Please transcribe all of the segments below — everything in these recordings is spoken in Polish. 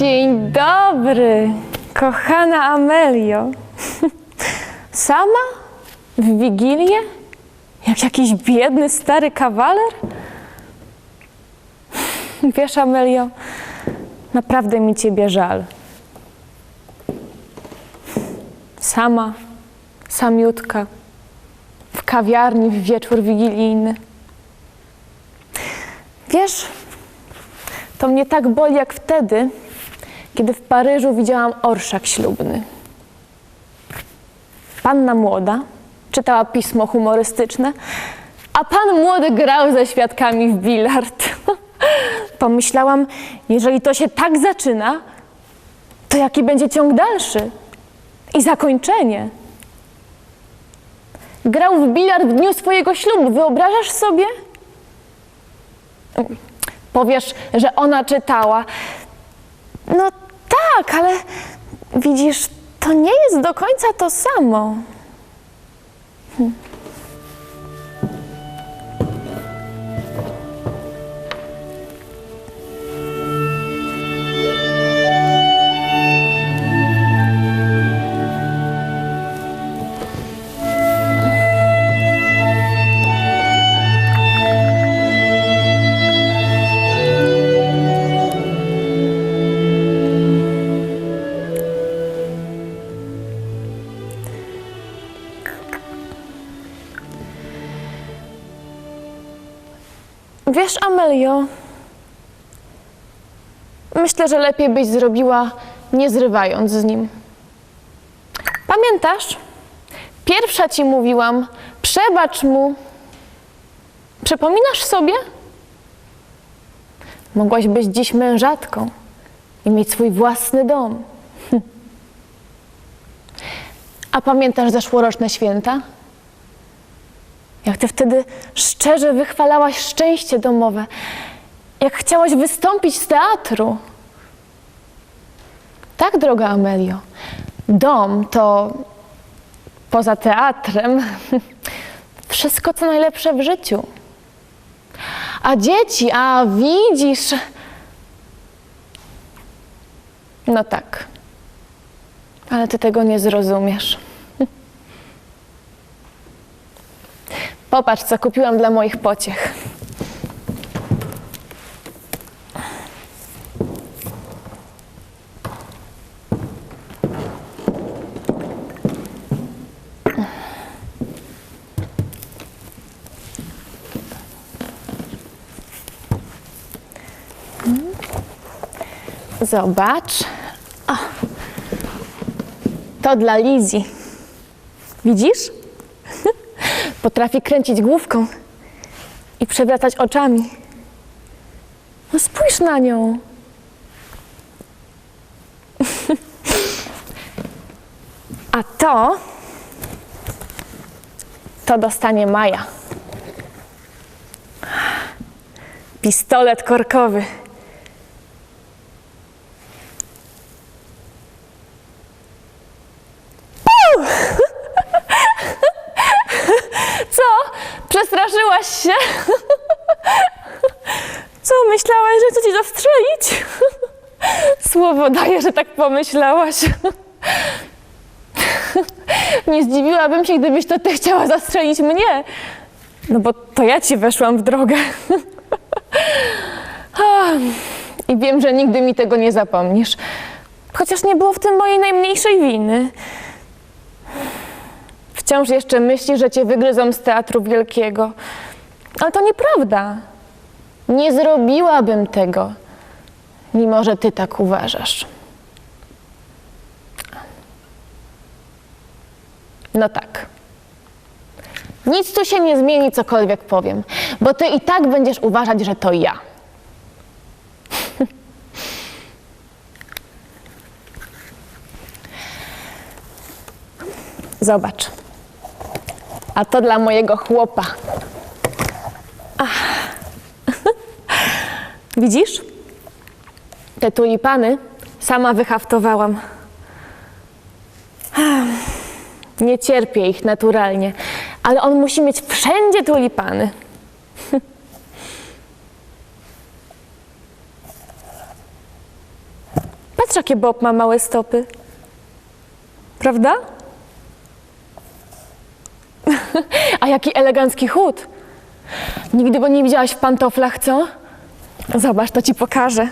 Dzień dobry, kochana Amelio. Sama? W Wigilię? Jak jakiś biedny, stary kawaler? Wiesz, Amelio, naprawdę mi ciebie żal. Sama, samiutka, w kawiarni w wieczór wigilijny. Wiesz, to mnie tak boli jak wtedy, kiedy w Paryżu widziałam orszak ślubny. Panna młoda czytała pismo humorystyczne, a pan młody grał ze świadkami w bilard. Pomyślałam, jeżeli to się tak zaczyna, to jaki będzie ciąg dalszy i zakończenie? Grał w bilard w dniu swojego ślubu, wyobrażasz sobie? Powiesz, że ona czytała. No tak, ale widzisz, to nie jest do końca to samo. Hm. Wiesz, Amelio, myślę, że lepiej byś zrobiła, nie zrywając z nim. Pamiętasz? Pierwsza ci mówiłam, przebacz mu. Przypominasz sobie? Mogłaś być dziś mężatką i mieć swój własny dom. A pamiętasz zeszłoroczne święta? Jak ty wtedy szczerze wychwalałaś szczęście domowe, jak chciałaś wystąpić z teatru. Tak, droga Amelio, dom to poza teatrem wszystko, co najlepsze w życiu. A dzieci, a widzisz. No tak, ale ty tego nie zrozumiesz. Popatrz, co kupiłam dla moich pociech. Zobacz. O. To dla Lizji. Widzisz? Potrafi kręcić główką i przewracać oczami. No spójrz na nią. A to to dostanie Maja. Pistolet korkowy. Co? Przestraszyłaś się? Co, myślałaś, że chcę ci zastrzelić? Słowo daję, że tak pomyślałaś. Nie zdziwiłabym się, gdybyś to ty chciała zastrzelić mnie. No bo to ja ci weszłam w drogę. I wiem, że nigdy mi tego nie zapomnisz. Chociaż nie było w tym mojej najmniejszej winy. Wciąż jeszcze myślisz, że cię wygryzą z teatru wielkiego. Ale to nieprawda. Nie zrobiłabym tego, mimo że ty tak uważasz. No tak. Nic tu się nie zmieni, cokolwiek powiem, bo ty i tak będziesz uważać, że to ja. Zobacz. A to dla mojego chłopa. Ach. Widzisz? Te tulipany sama wyhaftowałam. Nie cierpię ich naturalnie, ale on musi mieć wszędzie tulipany. Patrz, jakie Bob ma małe stopy. Prawda? A jaki elegancki chód. Nigdy go nie widziałaś w pantoflach, co? Zobacz, to ci pokażę.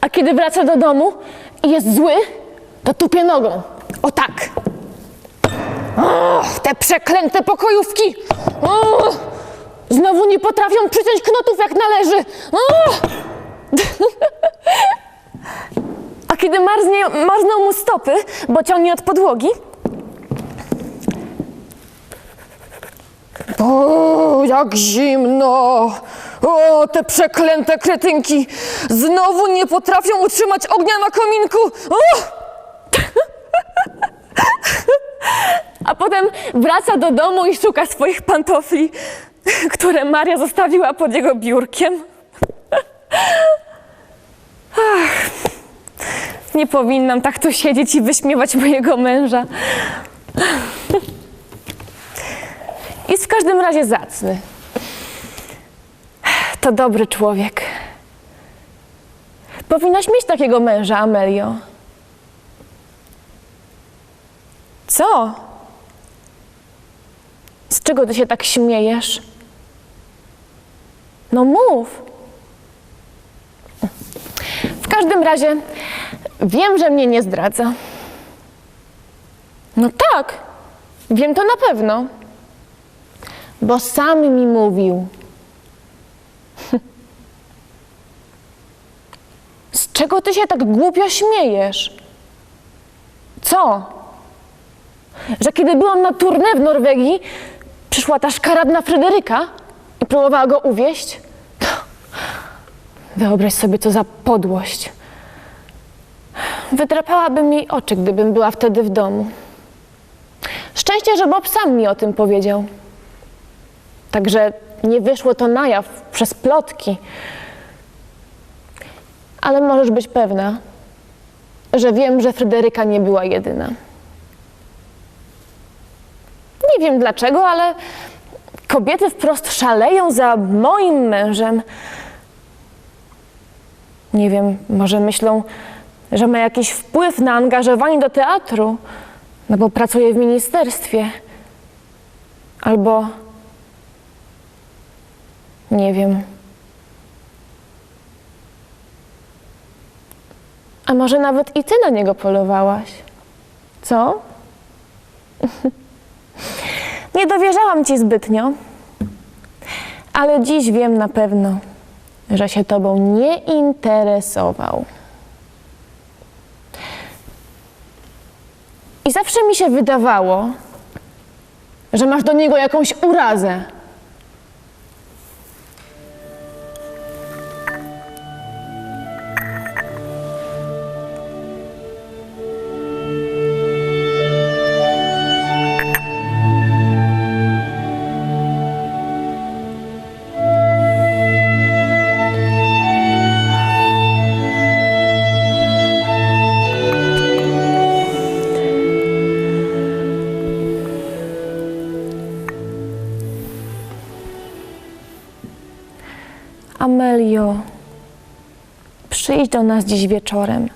A kiedy wraca do domu i jest zły, to tupie nogą. O tak. Te przeklęte pokojówki. Znowu nie potrafią przyciąć knotów jak należy. A kiedy marznie, marzną mu stopy, bo ciągnie od podłogi, O, jak zimno! O, te przeklęte kretynki! Znowu nie potrafią utrzymać ognia na kominku! O! A potem wraca do domu i szuka swoich pantofli, które Maria zostawiła pod jego biurkiem. Ach, nie powinnam tak tu siedzieć i wyśmiewać mojego męża. Jest w każdym razie zacny. To dobry człowiek. Powinnaś mieć takiego męża, Amelio. Co? Z czego ty się tak śmiejesz? No mów. W każdym razie wiem, że mnie nie zdradza. No tak, wiem to na pewno bo sam mi mówił. Z czego ty się tak głupio śmiejesz? Co? Że kiedy byłam na tournée w Norwegii, przyszła ta szkaradna Fryderyka i próbowała go uwieść? Wyobraź sobie, co za podłość. Wydrapałaby mi oczy, gdybym była wtedy w domu. Szczęście, że Bob sam mi o tym powiedział. Także nie wyszło to na jaw przez plotki. Ale możesz być pewna, że wiem, że Fryderyka nie była jedyna. Nie wiem dlaczego, ale kobiety wprost szaleją za moim mężem. Nie wiem, może myślą, że ma jakiś wpływ na angażowanie do teatru, no bo pracuje w ministerstwie. Albo nie wiem. A może nawet i ty na niego polowałaś? Co? Nie dowierzałam ci zbytnio, ale dziś wiem na pewno, że się tobą nie interesował. I zawsze mi się wydawało, że masz do niego jakąś urazę. Do nas dziś wieczorem.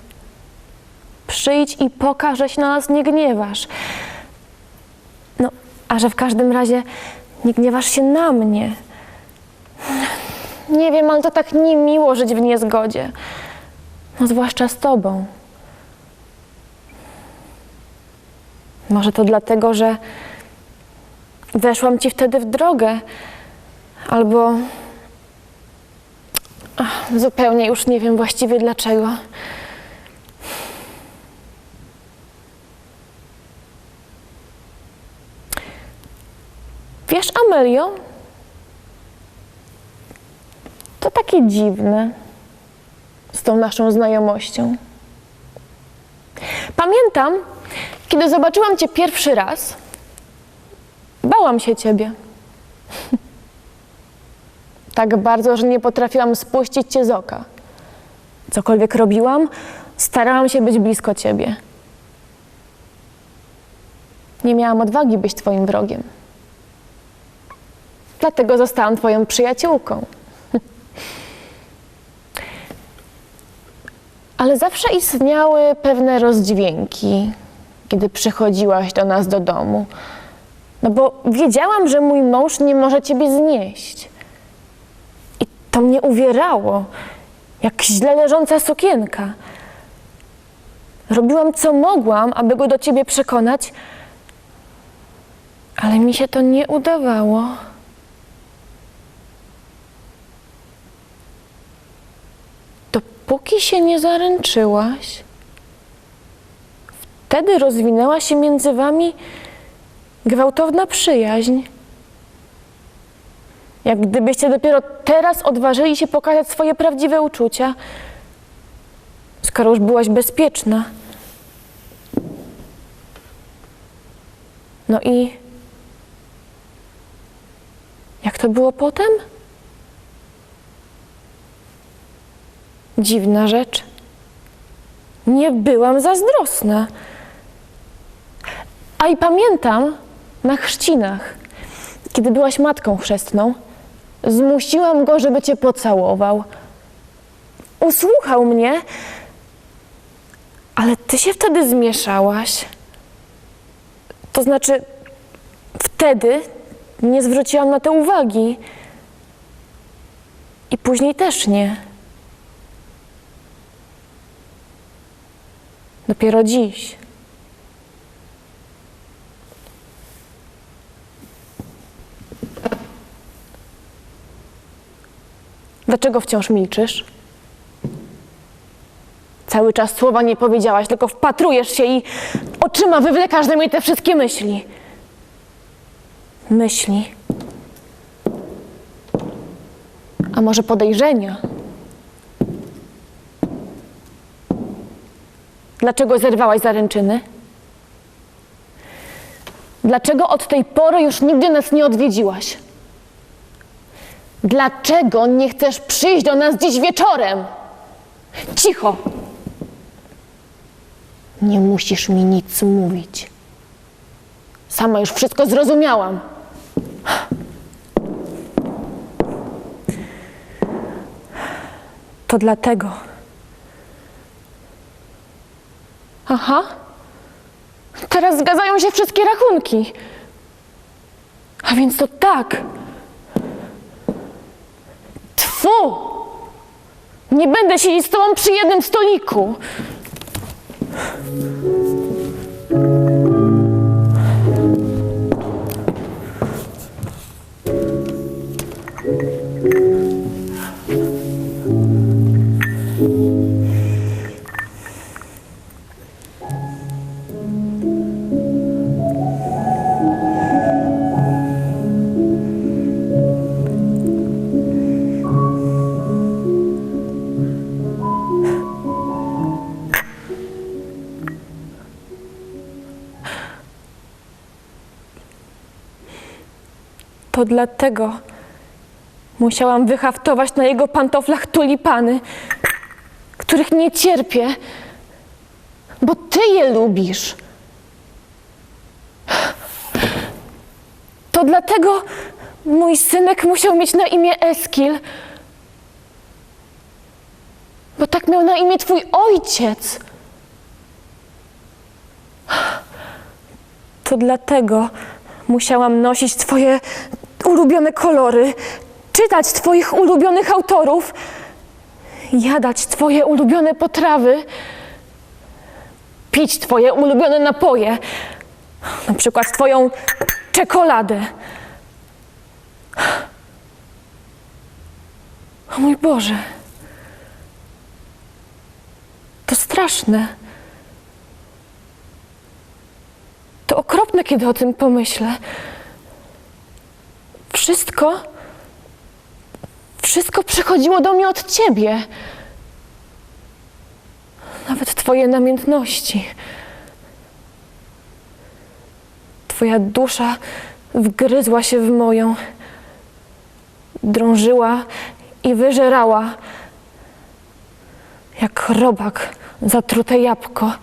Przyjdź i pokaż, że się na nas nie gniewasz. No, a że w każdym razie nie gniewasz się na mnie. Nie wiem, ale to tak niemiło żyć w niezgodzie. No, zwłaszcza z tobą. Może to dlatego, że weszłam ci wtedy w drogę, albo zupełnie już nie wiem właściwie dlaczego. Wiesz, Amelio, to takie dziwne. z tą naszą znajomością. Pamiętam, kiedy zobaczyłam Cię pierwszy raz, bałam się Ciebie. tak bardzo, że nie potrafiłam spuścić Cię z oka. Cokolwiek robiłam, starałam się być blisko Ciebie. Nie miałam odwagi być Twoim wrogiem. Dlatego zostałam Twoją przyjaciółką. Ale zawsze istniały pewne rozdźwięki, kiedy przychodziłaś do nas do domu. No bo wiedziałam, że mój mąż nie może ciebie znieść. To mnie uwierało, jak źle leżąca sukienka. Robiłam co mogłam, aby go do ciebie przekonać, ale mi się to nie udawało. Dopóki się nie zaręczyłaś, wtedy rozwinęła się między wami gwałtowna przyjaźń. Jak gdybyście dopiero teraz odważyli się pokazać swoje prawdziwe uczucia, skoro już byłaś bezpieczna. No i jak to było potem? Dziwna rzecz. Nie byłam zazdrosna. A i pamiętam na chrzcinach, kiedy byłaś matką chrzestną, zmusiłam go, żeby cię pocałował. Usłuchał mnie, ale ty się wtedy zmieszałaś. To znaczy, wtedy nie zwróciłam na to uwagi. I później też nie. Dopiero dziś. Dlaczego wciąż milczysz? Cały czas słowa nie powiedziałaś, tylko wpatrujesz się i oczyma wywlekasz ze mnie te wszystkie myśli. Myśli. A może podejrzenia? Dlaczego zerwałaś zaręczyny? Dlaczego od tej pory już nigdy nas nie odwiedziłaś? Dlaczego nie chcesz przyjść do nas dziś wieczorem? Cicho! Nie musisz mi nic mówić. Sama już wszystko zrozumiałam. To dlatego. Aha. Teraz zgadzają się wszystkie rachunki. A więc to tak. Tfu! Nie będę siedzieć z tobą przy jednym stoliku. To dlatego musiałam wyhaftować na jego pantoflach tulipany, których nie cierpię, bo ty je lubisz. To dlatego mój synek musiał mieć na imię Eskil, bo tak miał na imię twój ojciec. To dlatego musiałam nosić Twoje ulubione kolory, czytać Twoich ulubionych autorów, jadać Twoje ulubione potrawy, pić Twoje ulubione napoje, na przykład Twoją czekoladę. O mój Boże, to straszne. To okropne, kiedy o tym pomyślę. Wszystko, wszystko przychodziło do mnie od ciebie. nawet Twoje namiętności. Twoja dusza wgryzła się w moją, drążyła i wyżerała, jak robak zatrute jabłko,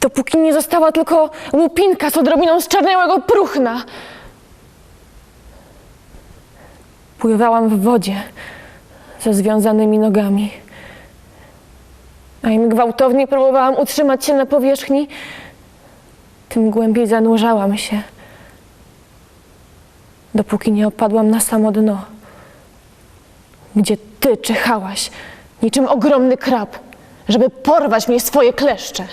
dopóki nie została tylko łupinka z odrobiną zczarniałego próchna. Pływałam w wodzie ze związanymi nogami, a im gwałtowniej próbowałam utrzymać się na powierzchni, tym głębiej zanurzałam się, dopóki nie opadłam na samo dno, gdzie ty czyhałaś niczym ogromny krab, żeby porwać mnie swoje kleszcze.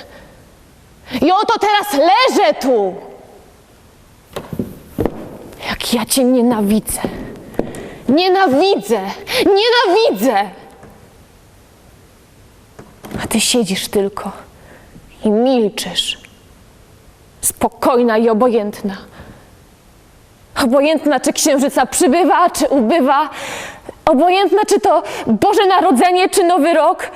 I oto teraz leżę tu! Jak ja cię nienawidzę. Nienawidzę! Nienawidzę! A ty siedzisz tylko i milczysz. Spokojna i obojętna. Obojętna, czy księżyca przybywa, czy ubywa. Obojętna, czy to Boże Narodzenie, czy Nowy Rok.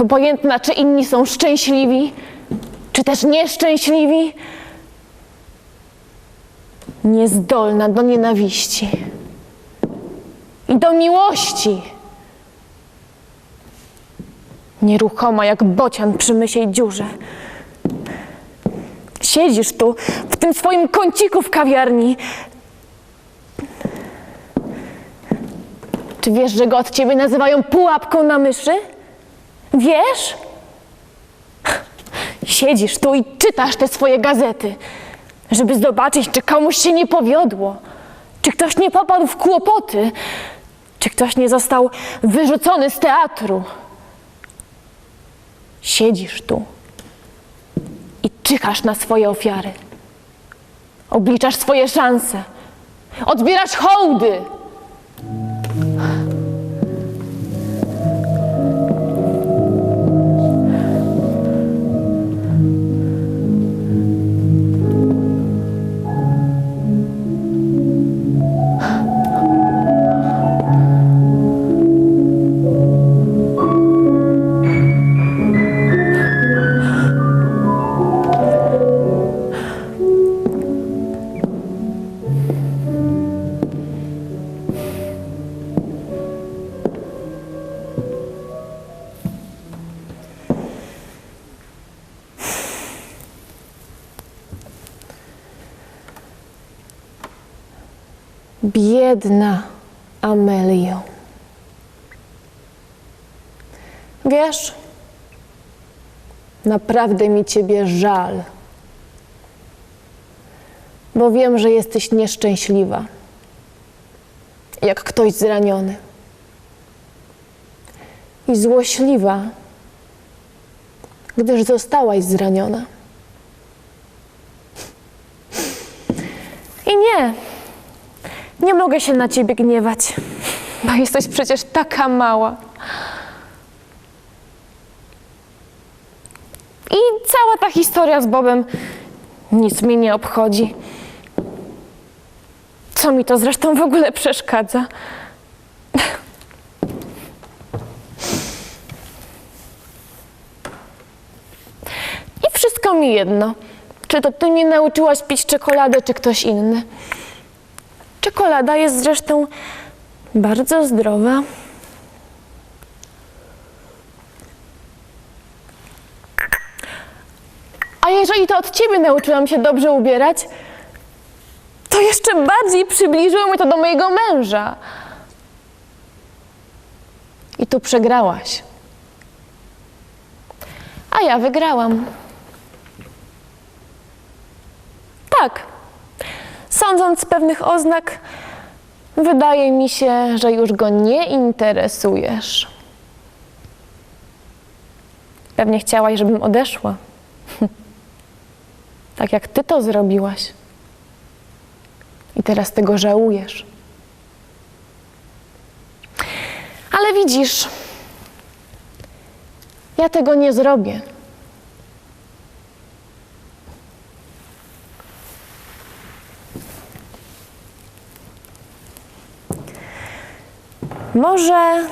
Obojętna, czy inni są szczęśliwi, czy też nieszczęśliwi. Niezdolna do nienawiści i do miłości. Nieruchoma jak bocian przy mysiej dziurze. Siedzisz tu, w tym swoim kąciku w kawiarni. Czy wiesz, że go od ciebie nazywają pułapką na myszy? Wiesz? Siedzisz tu i czytasz te swoje gazety, żeby zobaczyć, czy komuś się nie powiodło, czy ktoś nie popadł w kłopoty, czy ktoś nie został wyrzucony z teatru. Siedzisz tu i czyhasz na swoje ofiary. Obliczasz swoje szanse. Odbierasz hołdy. Naprawdę mi ciebie żal, bo wiem, że jesteś nieszczęśliwa, jak ktoś zraniony. I złośliwa, gdyż zostałaś zraniona. I nie, nie mogę się na ciebie gniewać, bo jesteś przecież taka mała. I cała ta historia z Bobem nic mnie nie obchodzi. Co mi to zresztą w ogóle przeszkadza? I wszystko mi jedno. Czy to ty mnie nauczyłaś pić czekoladę, czy ktoś inny? Czekolada jest zresztą bardzo zdrowa. Jeżeli to od ciebie nauczyłam się dobrze ubierać, to jeszcze bardziej przybliżyło mnie to do mojego męża. I tu przegrałaś. A ja wygrałam. Tak. Sądząc z pewnych oznak, wydaje mi się, że już go nie interesujesz. Pewnie chciałaś, żebym odeszła. Tak jak ty to zrobiłaś. I teraz tego żałujesz. Ale widzisz, ja tego nie zrobię. Może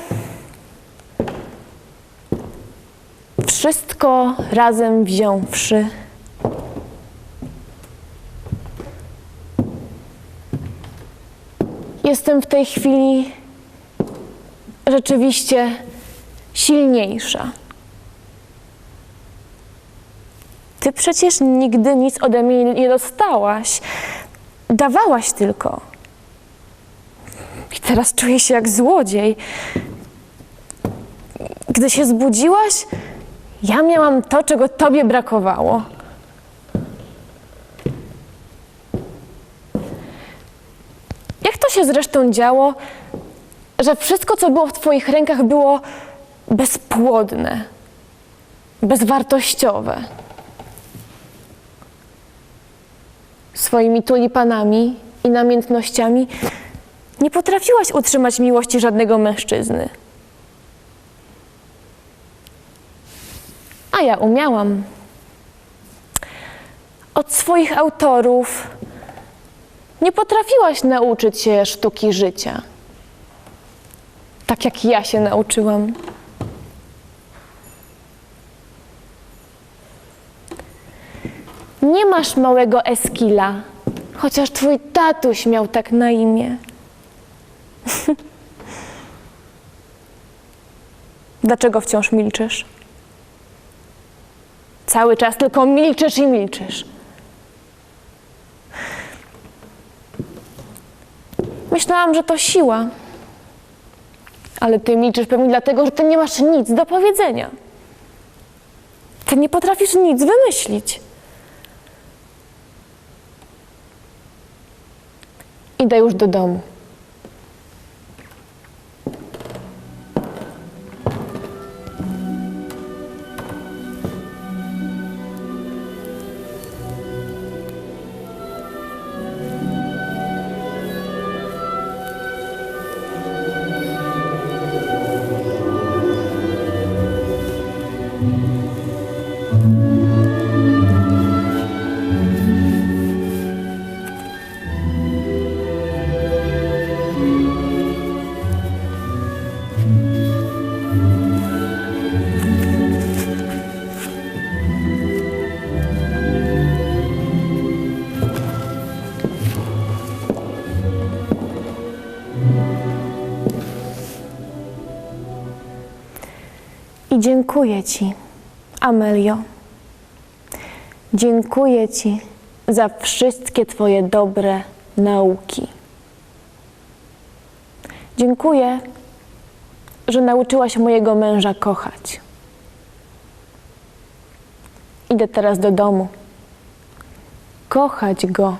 Wszystko razem wziąwszy. Jestem w tej chwili rzeczywiście silniejsza. Ty przecież nigdy nic ode mnie nie dostałaś. Dawałaś tylko. I teraz czuję się jak złodziej. Gdy się zbudziłaś, ja miałam to, czego tobie brakowało. Jak to się zresztą działo, że wszystko, co było w twoich rękach, było bezpłodne, bezwartościowe? Swoimi tulipanami i namiętnościami nie potrafiłaś utrzymać miłości żadnego mężczyzny. A ja umiałam. Od swoich autorów nie potrafiłaś nauczyć się sztuki życia. Tak jak ja się nauczyłam. Nie masz małego Eskila, chociaż twój tatuś miał tak na imię. Dlaczego wciąż milczysz? Cały czas tylko milczysz i milczysz. Myślałam, że to siła. Ale ty milczysz pewnie dlatego, że ty nie masz nic do powiedzenia. Ty nie potrafisz nic wymyślić. Idę już do domu. I dziękuję Ci, Amelio. Dziękuję Ci za wszystkie Twoje dobre nauki. Dziękuję, że nauczyłaś mojego męża kochać. Idę teraz do domu. Kochać go